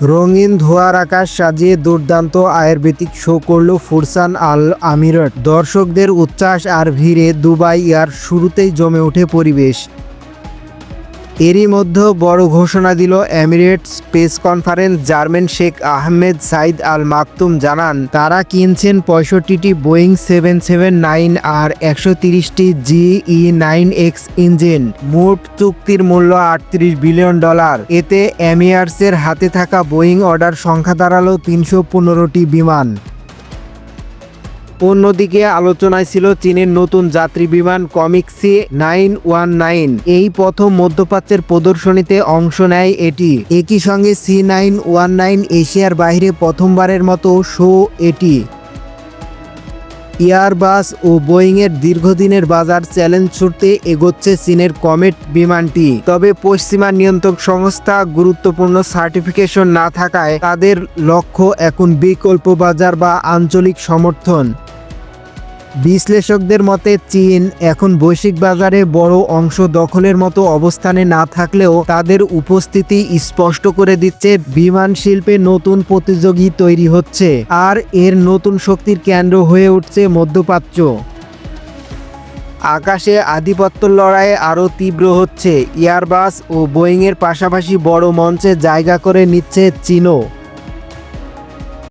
রঙিন ধোয়ার আকাশ সাজিয়ে দুর্দান্ত আয়ুর্বেদিক শো করল ফুরসান আল আমিরট দর্শকদের উচ্ছ্বাস আর ভিড়ে দুবাই আর শুরুতেই জমে ওঠে পরিবেশ। এরই মধ্যে বড় ঘোষণা দিল Emirates press conference chairman Sheikh Ahmed Saeed Al Maktoum জানান, তারা কিনছেন পঁয়ষট্টিটি বোয়িং সেভেন সেভেন নাইন আর একশো তিরিশটি G E nine X engine. মোট চুক্তির মূল্য আটত্রিশ বিলিয়ন ডলার। এতে এমিয়ার্সের হাতে থাকা বোয়িং অর্ডার সংখ্যা দাঁড়াল তিনশো পনেরোটি বিমান। অন্যদিকে আলোচনায় ছিল চীনের নতুন যাত্রী বিমান কমিক্সি নাইন ওয়ান নাইন। এই প্রথম মধ্যপ্রাচ্যের প্রদর্শনীতে অংশ নেয় এটি। একই সঙ্গে সি নাইন ওয়ান নাইন এশিয়ার বাইরে প্রথমবারের মতো শো এটি। এয়ারবাস ও বোয়িংয়ের দীর্ঘদিনের বাজার চ্যালেঞ্জ ছুটতে এগোচ্ছে চীনের কমেট বিমানটি। তবে পশ্চিমা নিয়ন্ত্রক সংস্থা গুরুত্বপূর্ণ সার্টিফিকেশন না থাকায় তাদের লক্ষ্য এখন বিকল্প বাজার বা আঞ্চলিক সমর্থন। বিশ্লেষকদের মতে, চীন এখন বৈশ্বিক বাজারে বড় অংশ দখলের মতো অবস্থানে না থাকলেও তাদের উপস্থিতি স্পষ্ট করে দিচ্ছে, বিমান শিল্পে নতুন প্রতিযোগী তৈরি হচ্ছে, আর এর নতুন শক্তির কেন্দ্র হয়ে উঠছে মধ্যপ্রাচ্য। আকাশে আধিপত্য লড়াই আরও তীব্র হচ্ছে, এয়ারবাস ও বোয়িংয়ের পাশাপাশি বড় মঞ্চে জায়গা করে নিচ্ছে চীনও।